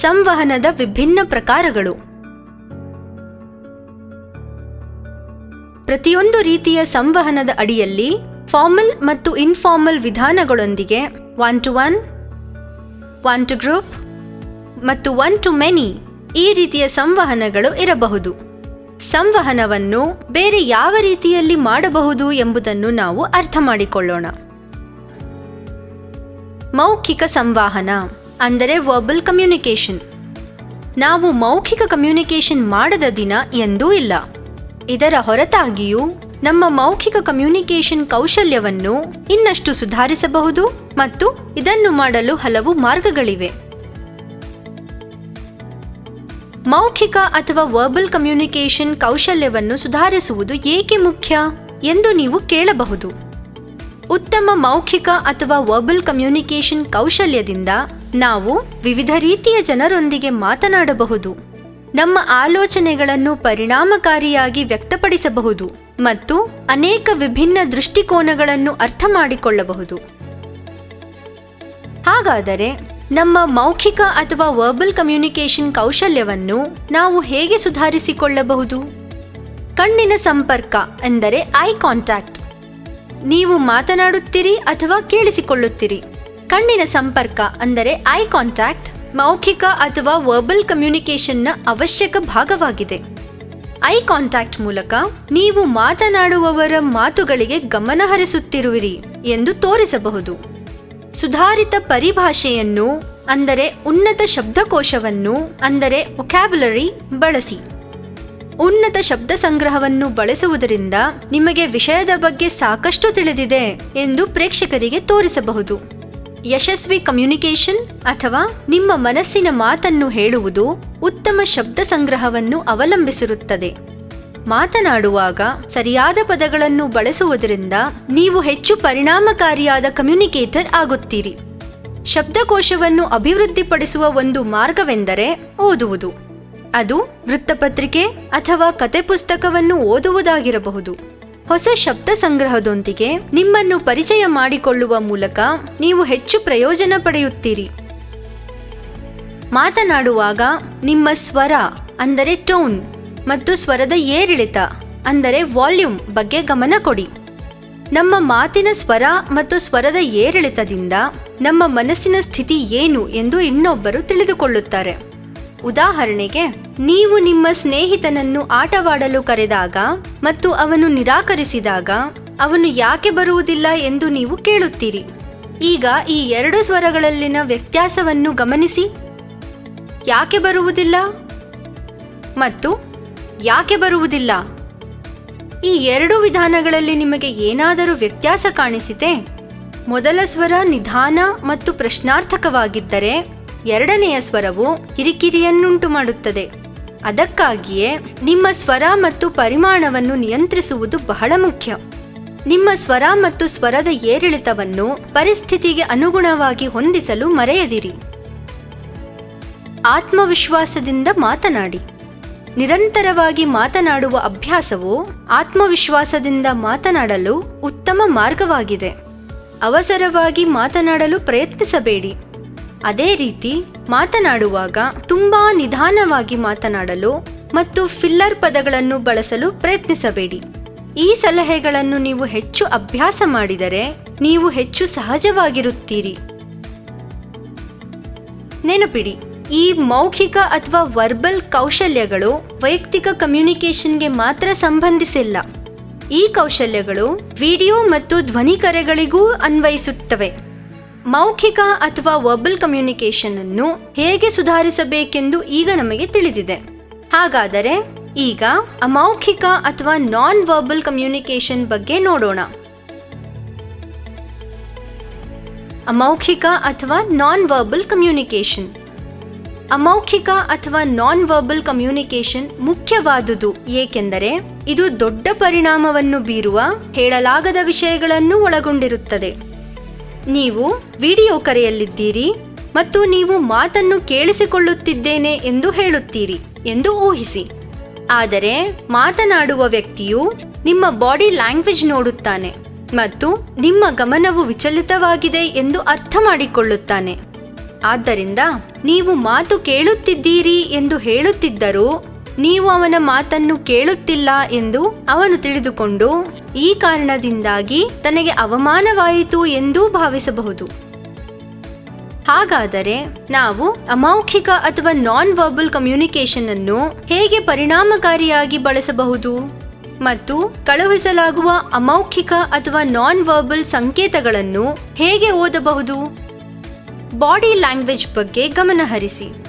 ಸಂವಹನದ ವಿಭಿನ್ನ ಪ್ರಕಾರಗಳು. ಪ್ರತಿಯೊಂದು ರೀತಿಯ ಸಂವಹನದ ಅಡಿಯಲ್ಲಿ ಫಾರ್ಮಲ್ ಮತ್ತು informal ವಿಧಾನಗಳೊಂದಿಗೆ one to one one to group ಮತ್ತು ಒನ್ ಟು ಮೆನಿ ಈ ರೀತಿಯ ಸಂವಹನಗಳು ಇರಬಹುದು. ಸಂವಹನವನ್ನು ಬೇರೆ ಯಾವ ರೀತಿಯಲ್ಲಿ ಮಾಡಬಹುದು ಎಂಬುದನ್ನು ನಾವು ಅರ್ಥ ಮಾಡಿಕೊಳ್ಳೋಣ. ಮೌಖಿಕ ಸಂವಹನ. ಅಂದರೆ ವರ್ಬಲ್ ಕಮ್ಯುನಿಕೇಷನ್ ನಾವು ಮೌಖಿಕ ಕಮ್ಯುನಿಕೇಷನ್ ಮಾಡದ ದಿನ ಎಂದೂ ಇಲ್ಲ. ಇದರ ಹೊರತಾಗಿಯೂ ನಮ್ಮ ಮೌಖಿಕ ಕಮ್ಯುನಿಕೇಷನ್ ಕೌಶಲ್ಯವನ್ನು ಇನ್ನಷ್ಟು ಸುಧಾರಿಸಬಹುದು ಮತ್ತು ಇದನ್ನು ಮಾಡಲು ಹಲವು ಮಾರ್ಗಗಳಿವೆ. ಮೌಖಿಕ ಅಥವಾ ವರ್ಬಲ್ ಕಮ್ಯುನಿಕೇಷನ್ ಕೌಶಲ್ಯವನ್ನು ಸುಧಾರಿಸುವುದು ಏಕೆ ಮುಖ್ಯ ಎಂದು ನೀವು ಕೇಳಬಹುದು. ಉತ್ತಮ ಮೌಖಿಕ ಅಥವಾ ವರ್ಬಲ್ ಕಮ್ಯುನಿಕೇಷನ್ ಕೌಶಲ್ಯದಿಂದ ನಾವು ವಿವಿಧ ರೀತಿಯ ಜನರೊಂದಿಗೆ ಮಾತನಾಡಬಹುದು. ನಮ್ಮ ಆಲೋಚನೆಗಳನ್ನು ಪರಿಣಾಮಕಾರಿಯಾಗಿ ವ್ಯಕ್ತಪಡಿಸಬಹುದು ಮತ್ತು ಅನೇಕ ವಿಭಿನ್ನ ದೃಷ್ಟಿಕೋನಗಳನ್ನು ಅರ್ಥ ಮಾಡಿಕೊಳ್ಳಬಹುದು. ಹಾಗಾದರೆ ನಮ್ಮ ಮೌಖಿಕ ಅಥವಾ ವರ್ಬಲ್ ಕಮ್ಯುನಿಕೇಷನ್ ಕೌಶಲ್ಯವನ್ನು ನಾವು ಹೇಗೆ ಸುಧಾರಿಸಿಕೊಳ್ಳಬಹುದು? ಕಣ್ಣಿನ ಸಂಪರ್ಕ ಎಂದರೆ ಐ ಕಾಂಟ್ಯಾಕ್ಟ್ ನೀವು ಮಾತನಾಡುತ್ತೀರಿ ಅಥವಾ ಕೇಳಿಸಿಕೊಳ್ಳುತ್ತೀರಿ? ಕಣ್ಣಿನ ಸಂಪರ್ಕ, ಅಂದರೆ ಐ ಕಾಂಟ್ಯಾಕ್ಟ್ ಮೌಖಿಕ ಅಥವಾ ವರ್ಬಲ್ ಕಮ್ಯುನಿಕೇಷನ್ನ ಅವಶ್ಯಕ ಭಾಗವಾಗಿದೆ. ಐ ಕಾಂಟ್ಯಾಕ್ಟ್ ಮೂಲಕ ನೀವು ಮಾತನಾಡುವವರ ಮಾತುಗಳಿಗೆ ಗಮನ ಹರಿಸುತ್ತಿರುವಿರಿ ಎಂದು ತೋರಿಸಬಹುದು. ಸುಧಾರಿತ ಪರಿಭಾಷೆಯನ್ನು, ಅಂದರೆ ಉನ್ನತ ಶಬ್ದಕೋಶವನ್ನು, ಅಂದರೆ ಒಕ್ಯಾಬುಲರಿ ಬಳಸಿ. ಉನ್ನತ ಶಬ್ದ ಸಂಗ್ರಹವನ್ನು ಬಳಸುವುದರಿಂದ ನಿಮಗೆ ವಿಷಯದ ಬಗ್ಗೆ ಸಾಕಷ್ಟು ತಿಳಿದಿದೆ ಎಂದು ಪ್ರೇಕ್ಷಕರಿಗೆ ತೋರಿಸಬಹುದು. ಯಶಸ್ವಿ ಕಮ್ಯುನಿಕೇಷನ್ ಅಥವಾ ನಿಮ್ಮ ಮನಸ್ಸಿನ ಮಾತನ್ನು ಹೇಳುವುದು ಉತ್ತಮ ಶಬ್ದ ಸಂಗ್ರಹವನ್ನು ಅವಲಂಬಿಸಿರುತ್ತದೆ. ಮಾತನಾಡುವಾಗ ಸರಿಯಾದ ಪದಗಳನ್ನು ಬಳಸುವುದರಿಂದ ನೀವು ಹೆಚ್ಚು ಪರಿಣಾಮಕಾರಿಯಾದ ಕಮ್ಯುನಿಕೇಟರ್ ಆಗುತ್ತೀರಿ. ಶಬ್ದಕೋಶವನ್ನು ಅಭಿವೃದ್ಧಿಪಡಿಸುವ ಒಂದು ಮಾರ್ಗವೆಂದರೆ ಓದುವುದು. ಅದು ವೃತ್ತಪತ್ರಿಕೆ ಅಥವಾ ಕತೆ ಪುಸ್ತಕವನ್ನು ಓದುವುದಾಗಿರಬಹುದು. ಹೊಸ ಶಬ್ದ ಸಂಗ್ರಹದೊಂದಿಗೆ ನಿಮ್ಮನ್ನು ಪರಿಚಯ ಮಾಡಿಕೊಳ್ಳುವ ಮೂಲಕ ನೀವು ಹೆಚ್ಚು ಪ್ರಯೋಜನ ಪಡೆಯುತ್ತೀರಿ. ಮಾತನಾಡುವಾಗ ನಿಮ್ಮ ಸ್ವರ, ಅಂದರೆ ಟೋನ್, ಮತ್ತು ಸ್ವರದ ಏರಿಳಿತ, ಅಂದರೆ ವಾಲ್ಯೂಮ್ ಬಗ್ಗೆ ಗಮನ ಕೊಡಿ. ನಮ್ಮ ಮಾತಿನ ಸ್ವರ ಮತ್ತು ಸ್ವರದ ಏರಿಳಿತದಿಂದ ನಮ್ಮ ಮನಸ್ಸಿನ ಸ್ಥಿತಿ ಏನು ಎಂದು ಇನ್ನೊಬ್ಬರು ತಿಳಿದುಕೊಳ್ಳುತ್ತಾರೆ. ಉದಾಹರಣೆಗೆ, ನೀವು ನಿಮ್ಮ ಸ್ನೇಹಿತನನ್ನು ಆಟವಾಡಲು ಕರೆದಾಗ ಮತ್ತು ಅವನು ನಿರಾಕರಿಸಿದಾಗ ಅವನು ಯಾಕೆ ಬರುವುದಿಲ್ಲ ಎಂದು ನೀವು ಕೇಳುತ್ತೀರಿ. ಈಗ ಈ ಎರಡು ಸ್ವರಗಳಲ್ಲಿನ ವ್ಯತ್ಯಾಸವನ್ನು ಗಮನಿಸಿ. ಯಾಕೆ ಬರುವುದಿಲ್ಲ? ಮತ್ತು ಯಾಕೆ ಬರುವುದಿಲ್ಲ? ಈ ಎರಡು ವಿಧಾನಗಳಲ್ಲಿ ನಿಮಗೆ ಏನಾದರೂ ವ್ಯತ್ಯಾಸ ಕಾಣಿಸಿತೆ? ಮೊದಲ ಸ್ವರ ನಿಧಾನ ಮತ್ತು ಪ್ರಶ್ನಾರ್ಥಕವಾಗಿದ್ದರೆ ಎರಡನೆಯ ಸ್ವರವು ಕಿರಿಕಿರಿಯನ್ನುಂಟು ಮಾಡುತ್ತದೆ. ಅದಕ್ಕಾಗಿಯೇ ನಿಮ್ಮ ಸ್ವರ ಮತ್ತು ಪರಿಮಾಣವನ್ನು ನಿಯಂತ್ರಿಸುವುದು ಬಹಳ ಮುಖ್ಯ. ನಿಮ್ಮ ಸ್ವರ ಮತ್ತು ಸ್ವರದ ಏರಿಳಿತವನ್ನು ಪರಿಸ್ಥಿತಿಗೆ ಅನುಗುಣವಾಗಿ ಹೊಂದಿಸಲು ಮರೆಯದಿರಿ. ಆತ್ಮವಿಶ್ವಾಸದಿಂದ ಮಾತನಾಡಿ. ನಿರಂತರವಾಗಿ ಮಾತನಾಡುವ ಅಭ್ಯಾಸವು ಆತ್ಮವಿಶ್ವಾಸದಿಂದ ಮಾತನಾಡಲು ಉತ್ತಮ ಮಾರ್ಗವಾಗಿದೆ. ಅವಸರವಾಗಿ ಮಾತನಾಡಲು ಪ್ರಯತ್ನಿಸಬೇಡಿ. ಅದೇ ರೀತಿ ಮಾತನಾಡುವಾಗ ತುಂಬಾ ನಿಧಾನವಾಗಿ ಮಾತನಾಡಲು ಮತ್ತು ಫಿಲ್ಲರ್ ಪದಗಳನ್ನು ಬಳಸಲು ಪ್ರಯತ್ನಿಸಬೇಡಿ. ಈ ಸಲಹೆಗಳನ್ನು ನೀವು ಹೆಚ್ಚು ಅಭ್ಯಾಸ ಮಾಡಿದರೆ ನೀವು ಹೆಚ್ಚು ಸಹಜವಾಗಿರುತ್ತೀರಿ. ನೆನಪಿಡಿ, ಈ ಮೌಖಿಕ ಅಥವಾ ವರ್ಬಲ್ ಕೌಶಲ್ಯಗಳು ವೈಯಕ್ತಿಕ ಕಮ್ಯುನಿಕೇಷನ್ಗೆ ಮಾತ್ರ ಸಂಬಂಧಿಸಿಲ್ಲ. ಈ ಕೌಶಲ್ಯಗಳು ವಿಡಿಯೋ ಮತ್ತು ಧ್ವನಿ ಕರೆಗಳಿಗೂ ಅನ್ವಯಿಸುತ್ತವೆ. ಮೌಖಿಕ ಅಥವಾ ವರ್ಬಲ್ ಕಮ್ಯುನಿಕೇಶನ್ ಅನ್ನು ಹೇಗೆ ಸುಧಾರಿಸಬೇಕೆಂದು ಈಗ ನಮಗೆ ತಿಳಿದಿದೆ. ಹಾಗಾದರೆ ಈಗ ಅಮೌಖಿಕ ಅಥವಾ ನಾನ್ ವರ್ಬಲ್ ಕಮ್ಯುನಿಕೇಶನ್ ಬಗ್ಗೆ ನೋಡೋಣ. ಅಮೌಖಿಕ ಅಥವಾ ನಾನ್ ವರ್ಬಲ್ ಕಮ್ಯುನಿಕೇಶನ್ ಅಮೌಖಿಕ ಅಥವಾ ನಾನ್ ವರ್ಬಲ್ ಕಮ್ಯುನಿಕೇಶನ್ ಮುಖ್ಯವಾದುದು ಏಕೆಂದರೆ ಇದು ದೊಡ್ಡ ಪರಿಣಾಮವನ್ನು ಬೀರುವ ಹೇಳಲಾಗದ ವಿಷಯಗಳನ್ನು ಒಳಗೊಂಡಿರುತ್ತದೆ. ನೀವು ವಿಡಿಯೋ ಕರೆಯಲ್ಲಿದ್ದೀರಿ ಮತ್ತು ನೀವು ಮಾತನ್ನು ಕೇಳಿಸಿಕೊಳ್ಳುತ್ತಿದ್ದೇನೆ ಎಂದು ಹೇಳುತ್ತೀರಿ ಎಂದು ಊಹಿಸಿ. ಆದರೆ ಮಾತನಾಡುವ ವ್ಯಕ್ತಿಯು ನಿಮ್ಮ ಬಾಡಿ ಲ್ಯಾಂಗ್ವೇಜ್ ನೋಡುತ್ತಾನೆ ಮತ್ತು ನಿಮ್ಮ ಗಮನವು ವಿಚಲಿತವಾಗಿದೆ ಎಂದು ಅರ್ಥ ಮಾಡಿಕೊಳ್ಳುತ್ತಾನೆ. ಆದ್ದರಿಂದ ನೀವು ಮಾತು ಕೇಳುತ್ತಿದ್ದೀರಿ ಎಂದು ಹೇಳುತ್ತಿದ್ದರೂ ನೀವು ಅವನ ಮಾತನ್ನು ಕೇಳುತ್ತಿಲ್ಲ ಎಂದು ಅವನು ತಿಳಿದುಕೊಂಡು ಈ ಕಾರಣದಿಂದಾಗಿ ತನಗೆ ಅವಮಾನವಾಯಿತು ಎಂದೂ ಭಾವಿಸಬಹುದು. ಹಾಗಾದರೆ ನಾವು ಅಮೌಖಿಕ ಅಥವಾ ನಾನ್ ವರ್ಬಲ್ ಕಮ್ಯುನಿಕೇಶನ್ ಅನ್ನು ಹೇಗೆ ಪರಿಣಾಮಕಾರಿಯಾಗಿ ಬಳಸಬಹುದು? ಮತ್ತು ಕಳುಹಿಸಲಾಗುವ ಅಮೌಖಿಕ ಅಥವಾ ನಾನ್ ವರ್ಬಲ್ ಸಂಕೇತಗಳನ್ನು ಹೇಗೆ ಓದಬಹುದು? ಬಾಡಿ ಲ್ಯಾಂಗ್ವೇಜ್ ಬಗ್ಗೆ ಗಮನಹರಿಸಿ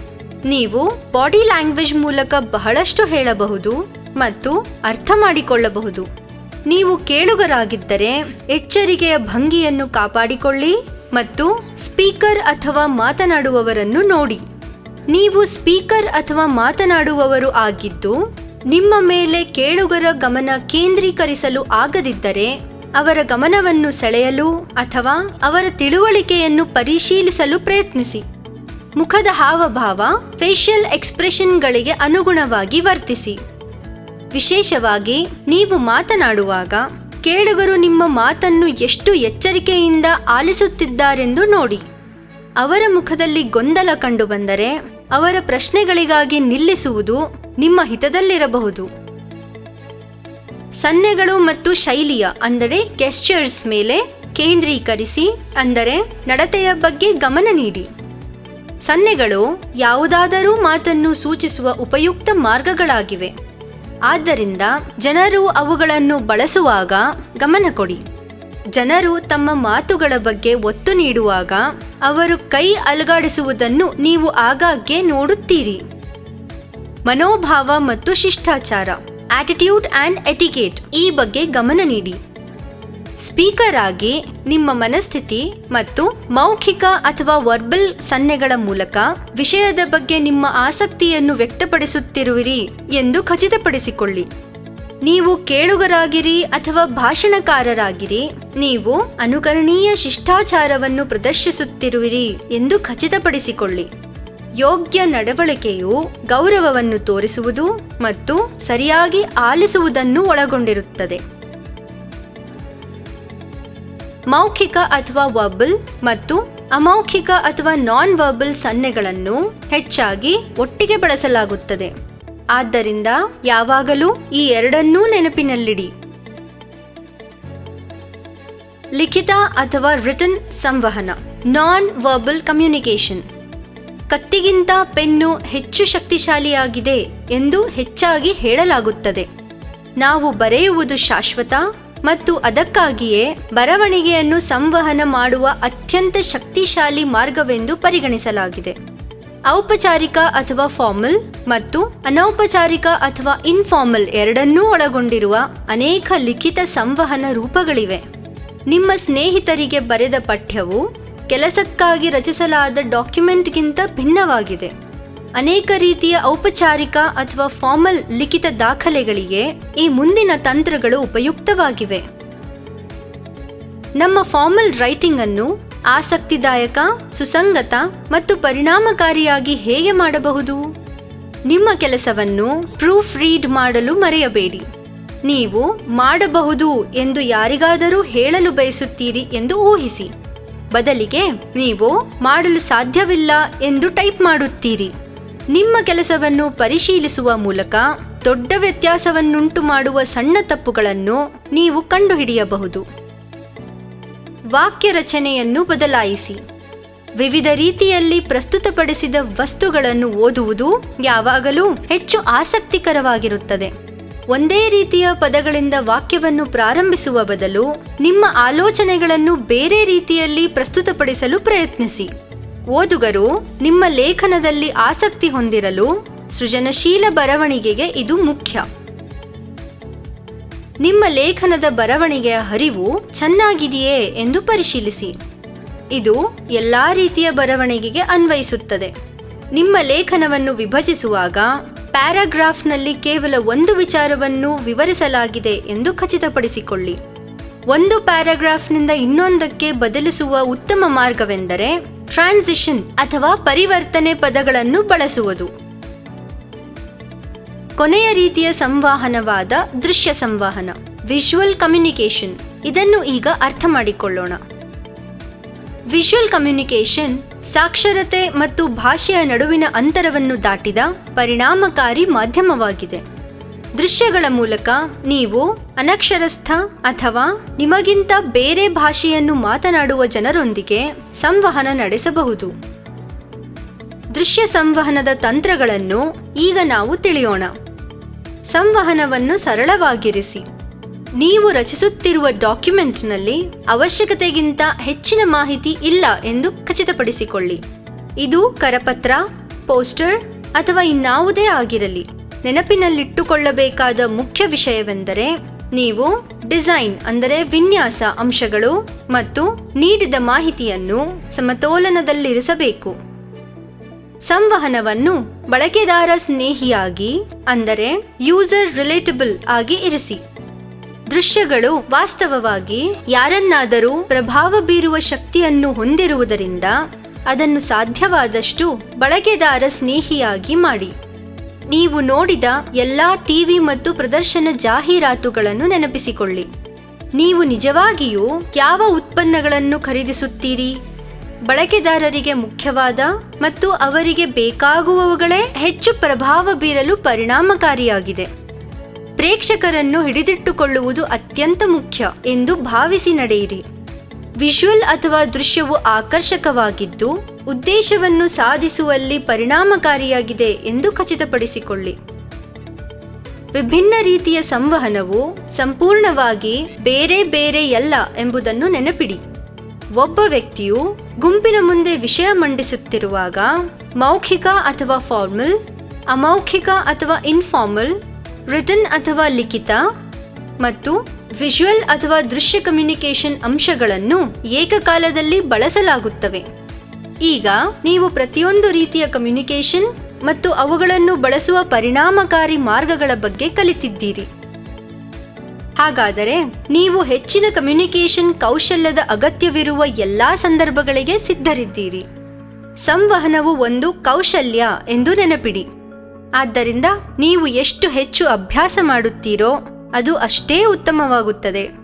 ನೀವು ಬಾಡಿ ಲ್ಯಾಂಗ್ವೇಜ್ ಮೂಲಕ ಬಹಳಷ್ಟು ಹೇಳಬಹುದು ಮತ್ತು ಅರ್ಥ ಮಾಡಿಕೊಳ್ಳಬಹುದು. ನೀವು ಕೇಳುಗರಾಗಿದ್ದರೆ ಎಚ್ಚರಿಕೆಯ ಭಂಗಿಯನ್ನು ಕಾಪಾಡಿಕೊಳ್ಳಿ ಮತ್ತು ಸ್ಪೀಕರ್ ಅಥವಾ ಮಾತನಾಡುವವರನ್ನು ನೋಡಿ. ನೀವು ಸ್ಪೀಕರ್ ಅಥವಾ ಮಾತನಾಡುವವರು ಆಗಿದ್ದು, ನಿಮ್ಮ ಮೇಲೆ ಕೇಳುಗರ ಗಮನ ಕೇಂದ್ರೀಕರಿಸಲು ಆಗದಿದ್ದರೆ, ಅವರ ಗಮನವನ್ನು ಸೆಳೆಯಲು ಅಥವಾ ಅವರ ತಿಳುವಳಿಕೆಯನ್ನು ಪರಿಶೀಲಿಸಲು ಪ್ರಯತ್ನಿಸಿ. ಮುಖದ ಹಾವಭಾವ ಫೇಶಿಯಲ್ ಎಕ್ಸ್ಪ್ರೆಷನ್ಗಳಿಗೆ ಅನುಗುಣವಾಗಿ ವರ್ತಿಸಿ. ವಿಶೇಷವಾಗಿ ನೀವು ಮಾತನಾಡುವಾಗ ಕೇಳುಗರು ನಿಮ್ಮ ಮಾತನ್ನು ಎಷ್ಟು ಎಚ್ಚರಿಕೆಯಿಂದ ಆಲಿಸುತ್ತಿದ್ದಾರೆಂದು ನೋಡಿ. ಅವರ ಮುಖದಲ್ಲಿ ಗೊಂದಲ ಕಂಡುಬಂದರೆ ಅವರ ಪ್ರಶ್ನೆಗಳಿಗಾಗಿ ನಿಲ್ಲಿಸುವುದು ನಿಮ್ಮ ಹಿತದಲ್ಲಿರಬಹುದು. ಸನ್ನೆಗಳು ಮತ್ತು ಶೈಲಿಯ ಅಂದರೆ ಗೆಸ್ಚರ್ಸ್ ಮೇಲೆ ಕೇಂದ್ರೀಕರಿಸಿ ಅಂದರೆ ನಡತೆಯ ಬಗ್ಗೆ ಗಮನ ನೀಡಿ. ಸನ್ನೆಗಳು ಯಾವುದಾದರೂ ಮಾತನ್ನು ಸೂಚಿಸುವ ಉಪಯುಕ್ತ ಮಾರ್ಗಗಳಾಗಿವೆ. ಆದ್ದರಿಂದ ಜನರು ಅವುಗಳನ್ನು ಬಳಸುವಾಗ ಗಮನ ಕೊಡಿ. ಜನರು ತಮ್ಮ ಮಾತುಗಳ ಬಗ್ಗೆ ಒತ್ತು ನೀಡುವಾಗ ಅವರು ಕೈ ಅಲುಗಾಡಿಸುವುದನ್ನು ನೀವು ಆಗಾಗ್ಗೆ ನೋಡುತ್ತೀರಿ. ಮನೋಭಾವ ಮತ್ತು ಶಿಷ್ಟಾಚಾರ ಆಟಿಟ್ಯೂಡ್ ಆ್ಯಂಡ್ ಎಟಿಕೇಟ್ ಈ ಬಗ್ಗೆ ಗಮನ ನೀಡಿ. ಸ್ಪೀಕರ್ ಆಗಿ ನಿಮ್ಮ ಮನಸ್ಥಿತಿ ಮತ್ತು ಮೌಖಿಕ ಅಥವಾ ವರ್ಬಲ್ ಸನ್ನೆಗಳ ಮೂಲಕ ವಿಷಯದ ಬಗ್ಗೆ ನಿಮ್ಮ ಆಸಕ್ತಿಯನ್ನು ವ್ಯಕ್ತಪಡಿಸುತ್ತಿರುವಿರಿ ಎಂದು ಖಚಿತಪಡಿಸಿಕೊಳ್ಳಿ. ನೀವು ಕೇಳುಗರಾಗಿರಿ ಅಥವಾ ಭಾಷಣಕಾರರಾಗಿರಿ, ನೀವು ಅನುಕರಣೀಯ ಶಿಷ್ಟಾಚಾರವನ್ನು ಪ್ರದರ್ಶಿಸುತ್ತಿರುವಿರಿ ಎಂದು ಖಚಿತಪಡಿಸಿಕೊಳ್ಳಿ. ಯೋಗ್ಯ ನಡವಳಿಕೆಯು ಗೌರವವನ್ನು ತೋರಿಸುವುದು ಮತ್ತು ಸರಿಯಾಗಿ ಆಲಿಸುವುದನ್ನು ಒಳಗೊಂಡಿರುತ್ತದೆ. ಮೌಖಿಕ ಅಥವಾ ವರ್ಬಲ್ ಮತ್ತು ಅಮೌಖಿಕ ಅಥವಾ ನಾನ್ ವರ್ಬಲ್ ಸನ್ನೆಗಳನ್ನು ಹೆಚ್ಚಾಗಿ ಒಟ್ಟಿಗೆ ಬಳಸಲಾಗುತ್ತದೆ. ಆದ್ದರಿಂದ ಯಾವಾಗಲೂ ಈ ಎರಡನ್ನೂ ನೆನಪಿನಲ್ಲಿಡಿ. ಲಿಖಿತ ಅಥವಾ ರಿಟನ್ ಸಂವಹನ ನಾನ್ ವರ್ಬಲ್ ಕಮ್ಯುನಿಕೇಷನ್ ಕತ್ತಿಗಿಂತ ಪೆನ್ನು ಹೆಚ್ಚು ಶಕ್ತಿಶಾಲಿಯಾಗಿದೆ ಎಂದು ಹೆಚ್ಚಾಗಿ ಹೇಳಲಾಗುತ್ತದೆ. ನಾವು ಬರೆಯುವುದು ಶಾಶ್ವತ ಮತ್ತು ಅದಕ್ಕಾಗಿಯೇ ಬರವಣಿಗೆಯನ್ನು ಸಂವಹನ ಮಾಡುವ ಅತ್ಯಂತ ಶಕ್ತಿಶಾಲಿ ಮಾರ್ಗವೆಂದು ಪರಿಗಣಿಸಲಾಗಿದೆ. ಔಪಚಾರಿಕ ಅಥವಾ ಫಾರ್ಮಲ್ ಮತ್ತು ಅನೌಪಚಾರಿಕ ಅಥವಾ ಇನ್ಫಾರ್ಮಲ್ ಎರಡನ್ನೂ ಒಳಗೊಂಡಿರುವ ಅನೇಕ ಲಿಖಿತ ಸಂವಹನ ರೂಪಗಳಿವೆ. ನಿಮ್ಮ ಸ್ನೇಹಿತರಿಗೆ ಬರೆದ ಪಠ್ಯವು ಕೆಲಸಕ್ಕಾಗಿ ರಚಿಸಲಾದ ಡಾಕ್ಯುಮೆಂಟ್ಗಿಂತ ಭಿನ್ನವಾಗಿದೆ. ಅನೇಕ ರೀತಿಯ ಔಪಚಾರಿಕ ಅಥವಾ ಫಾರ್ಮಲ್ ಲಿಖಿತ ದಾಖಲೆಗಳಿಗೆ ಈ ಮುಂದಿನ ತಂತ್ರಗಳು ಉಪಯುಕ್ತವಾಗಿವೆ. ನಮ್ಮ ಫಾರ್ಮಲ್ ರೈಟಿಂಗ್ ಅನ್ನು ಆಸಕ್ತಿದಾಯಕ, ಸುಸಂಗತ ಮತ್ತು ಪರಿಣಾಮಕಾರಿಯಾಗಿ ಹೇಗೆ ಮಾಡಬಹುದು? ನಿಮ್ಮ ಕೆಲಸವನ್ನು ಪ್ರೂಫ್ ರೀಡ್ ಮಾಡಲು ಮರೆಯಬೇಡಿ. ನೀವು ಮಾಡಬಹುದು ಎಂದು ಯಾರಿಗಾದರೂ ಹೇಳಲು ಬಯಸುತ್ತೀರಿ ಎಂದು ಊಹಿಸಿ. ಬದಲಿಗೆ ನೀವು ಮಾಡಲು ಸಾಧ್ಯವಿಲ್ಲ ಎಂದು ಟೈಪ್ ಮಾಡುತ್ತೀರಿ. ನಿಮ್ಮ ಕೆಲಸವನ್ನು ಪರಿಶೀಲಿಸುವ ಮೂಲಕ ದೊಡ್ಡ ವ್ಯತ್ಯಾಸವನ್ನುಂಟು ಮಾಡುವ ಸಣ್ಣ ತಪ್ಪುಗಳನ್ನು ನೀವು ಕಂಡುಹಿಡಿಯಬಹುದು. ವಾಕ್ಯ ರಚನೆಯನ್ನು ಬದಲಾಯಿಸಿ. ವಿವಿಧ ರೀತಿಯಲ್ಲಿ ಪ್ರಸ್ತುತಪಡಿಸಿದ ವಸ್ತುಗಳನ್ನು ಓದುವುದು ಯಾವಾಗಲೂ ಹೆಚ್ಚು ಆಸಕ್ತಿಕರವಾಗಿರುತ್ತದೆ. ಒಂದೇ ರೀತಿಯ ಪದಗಳಿಂದ ವಾಕ್ಯವನ್ನು ಪ್ರಾರಂಭಿಸುವ ಬದಲು ನಿಮ್ಮ ಆಲೋಚನೆಗಳನ್ನು ಬೇರೆ ರೀತಿಯಲ್ಲಿ ಪ್ರಸ್ತುತಪಡಿಸಲು ಪ್ರಯತ್ನಿಸಿ. ಓದುಗರು ನಿಮ್ಮ ಲೇಖನದಲ್ಲಿ ಆಸಕ್ತಿ ಹೊಂದಿರಲು ಸೃಜನಶೀಲ ಬರವಣಿಗೆಗೆ ಇದು ಮುಖ್ಯ. ನಿಮ್ಮ ಲೇಖನದ ಬರವಣಿಗೆಯ ಹರಿವು ಚೆನ್ನಾಗಿದೆಯೇ ಎಂದು ಪರಿಶೀಲಿಸಿ. ಇದು ಎಲ್ಲಾ ರೀತಿಯ ಬರವಣಿಗೆಗೆ ಅನ್ವಯಿಸುತ್ತದೆ. ನಿಮ್ಮ ಲೇಖನವನ್ನು ವಿಭಜಿಸುವಾಗ ಪ್ಯಾರಾಗ್ರಾಫ್ನಲ್ಲಿ ಕೇವಲ ಒಂದು ವಿಚಾರವನ್ನು ವಿವರಿಸಲಾಗಿದೆ ಎಂದು ಖಚಿತಪಡಿಸಿಕೊಳ್ಳಿ. ಒಂದು ಪ್ಯಾರಾಗ್ರಾಫ್ನಿಂದ ಇನ್ನೊಂದಕ್ಕೆ ಬದಲಿಸುವ ಉತ್ತಮ ಮಾರ್ಗವೆಂದರೆ ಟ್ರಾನ್ಸಿಷನ್ ಅಥವಾ ಪರಿವರ್ತನೆ ಪದಗಳನ್ನು ಬಳಸುವುದು. ಕೊನೆಯ ರೀತಿಯ ಸಂವಹನವಾದ ದೃಶ್ಯ ಸಂವಹನ ವಿಜುವಲ್ ಕಮ್ಯುನಿಕೇಶನ್ ಇದನ್ನು ಈಗ ಅರ್ಥ ಮಾಡಿಕೊಳ್ಳೋಣ. ವಿಜುವಲ್ ಕಮ್ಯುನಿಕೇಶನ್ ಸಾಕ್ಷರತೆ ಮತ್ತು ಭಾಷೆಯ ನಡುವಿನ ಅಂತರವನ್ನು ದಾಟಿದ ಪರಿಣಾಮಕಾರಿ ಮಾಧ್ಯಮವಾಗಿದೆ. ದೃಶ್ಯಗಳ ಮೂಲಕ ನೀವು ಅನಕ್ಷರಸ್ಥ ಅಥವಾ ನಿಮಗಿಂತ ಬೇರೆ ಭಾಷೆಯನ್ನು ಮಾತನಾಡುವ ಜನರೊಂದಿಗೆ ಸಂವಹನ ನಡೆಸಬಹುದು. ದೃಶ್ಯ ಸಂವಹನದ ತಂತ್ರಗಳನ್ನು ಈಗ ನಾವು ತಿಳಿಯೋಣ. ಸಂವಹನವನ್ನು ಸರಳವಾಗಿರಿಸಿ. ನೀವು ರಚಿಸುತ್ತಿರುವ ಡಾಕ್ಯುಮೆಂಟ್ನಲ್ಲಿ ಅವಶ್ಯಕತೆಗಿಂತ ಹೆಚ್ಚಿನ ಮಾಹಿತಿ ಇಲ್ಲ ಎಂದು ಖಚಿತಪಡಿಸಿಕೊಳ್ಳಿ. ಇದು ಕರಪತ್ರ, ಪೋಸ್ಟರ್ ಅಥವಾ ಇನ್ನಾವುದೇ ಆಗಿರಲಿ. ನೆನಪಿನಲ್ಲಿಟ್ಟುಕೊಳ್ಳಬೇಕಾದ ಮುಖ್ಯ ವಿಷಯವೆಂದರೆ ನೀವು ಡಿಸೈನ್, ಅಂದರೆ ವಿನ್ಯಾಸ ಅಂಶಗಳು ಮತ್ತು ನೀಡಿದ ಮಾಹಿತಿಯನ್ನು ಸಮತೋಲನದಲ್ಲಿರಿಸಬೇಕು. ಸಂವಹನವನ್ನು ಬಳಕೆದಾರ ಸ್ನೇಹಿಯಾಗಿ, ಅಂದರೆ ಯೂಸರ್ ರಿಲೇಟಬಲ್ ಆಗಿ ಇರಿಸಿ. ದೃಶ್ಯಗಳು ವಾಸ್ತವವಾಗಿ ಯಾರನ್ನಾದರೂ ಪ್ರಭಾವ ಬೀರುವ ಶಕ್ತಿಯನ್ನು ಹೊಂದಿರುವುದರಿಂದ ಅದನ್ನು ಸಾಧ್ಯವಾದಷ್ಟು ಬಳಕೆದಾರ ಸ್ನೇಹಿಯಾಗಿ ಮಾಡಿ. ನೀವು ನೋಡಿದ ಎಲ್ಲಾ ಟಿವಿ ಮತ್ತು ಪ್ರದರ್ಶನ ಜಾಹೀರಾತುಗಳನ್ನು ನೆನಪಿಸಿಕೊಳ್ಳಿ. ನೀವು ನಿಜವಾಗಿಯೂ ಯಾವ ಉತ್ಪನ್ನಗಳನ್ನು ಖರೀದಿಸುತ್ತೀರಿ? ಬಳಕೆದಾರರಿಗೆ ಮುಖ್ಯವಾದ ಮತ್ತು ಅವರಿಗೆ ಬೇಕಾಗುವವುಗಳೇ ಹೆಚ್ಚು ಪ್ರಭಾವ ಬೀರಲು ಪರಿಣಾಮಕಾರಿಯಾಗಿದೆ. ಪ್ರೇಕ್ಷಕರನ್ನು ಹಿಡಿದಿಟ್ಟುಕೊಳ್ಳುವುದು ಅತ್ಯಂತ ಮುಖ್ಯ ಎಂದು ಭಾವಿಸಿ ನಡೆಯಿರಿ. ವಿಜುವಲ್ ಅಥವಾ ದೃಶ್ಯವು ಆಕರ್ಷಕವಾಗಿದ್ದು, ಉದ್ದೇಶವನ್ನು ಸಾಧಿಸುವಲ್ಲಿ ಪರಿಣಾಮಕಾರಿಯಾಗಿದೆ ಎಂದು ಖಚಿತಪಡಿಸಿಕೊಳ್ಳಿ. ವಿಭಿನ್ನ ರೀತಿಯ ಸಂವಹನವು ಸಂಪೂರ್ಣವಾಗಿ ಬೇರೆ ಬೇರೆ ಎಲ್ಲ ಎಂಬುದನ್ನು ನೆನಪಿಡಿ. ಒಬ್ಬ ವ್ಯಕ್ತಿಯು ಗುಂಪಿನ ಮುಂದೆ ವಿಷಯ ಮಂಡಿಸುತ್ತಿರುವಾಗ, ಮೌಖಿಕ ಅಥವಾ ಫಾರ್ಮಲ್, ಅಮೌಖಿಕ ಅಥವಾ ಇನ್ಫಾರ್ಮಲ್ ರಿಟನ್ ಅಥವಾ ಲಿಖಿತ, ಮತ್ತು ವಿಜುವಲ್ ಅಥವಾ ದೃಶ್ಯ ಕಮ್ಯುನಿಕೇಶನ್ ಅಂಶಗಳನ್ನು ಏಕಕಾಲದಲ್ಲಿ ಬಳಸಲಾಗುತ್ತವೆ. ಈಗ ನೀವು ಪ್ರತಿಯೊಂದು ರೀತಿಯ ಕಮ್ಯುನಿಕೇಶನ್ ಮತ್ತು ಅವುಗಳನ್ನು ಬಳಸುವ ಪರಿಣಾಮಕಾರಿ ಮಾರ್ಗಗಳ ಬಗ್ಗೆ ಕಲಿತಿದ್ದೀರಿ. ಹಾಗಾದರೆ ನೀವು ಹೆಚ್ಚಿನ ಕಮ್ಯುನಿಕೇಶನ್ ಕೌಶಲ್ಯದ ಅಗತ್ಯವಿರುವ ಎಲ್ಲಾ ಸಂದರ್ಭಗಳಿಗೆ ಸಿದ್ಧರಿದ್ದೀರಿ. ಸಂವಹನವು ಒಂದು ಕೌಶಲ್ಯ ಎಂದು ನೆನಪಿಡಿ. ಆದ್ದರಿಂದ ನೀವು ಎಷ್ಟು ಹೆಚ್ಚು ಅಭ್ಯಾಸ ಮಾಡುತ್ತೀರೋ ಅದು ಅಷ್ಟೇ ಉತ್ತಮವಾಗುತ್ತದೆ.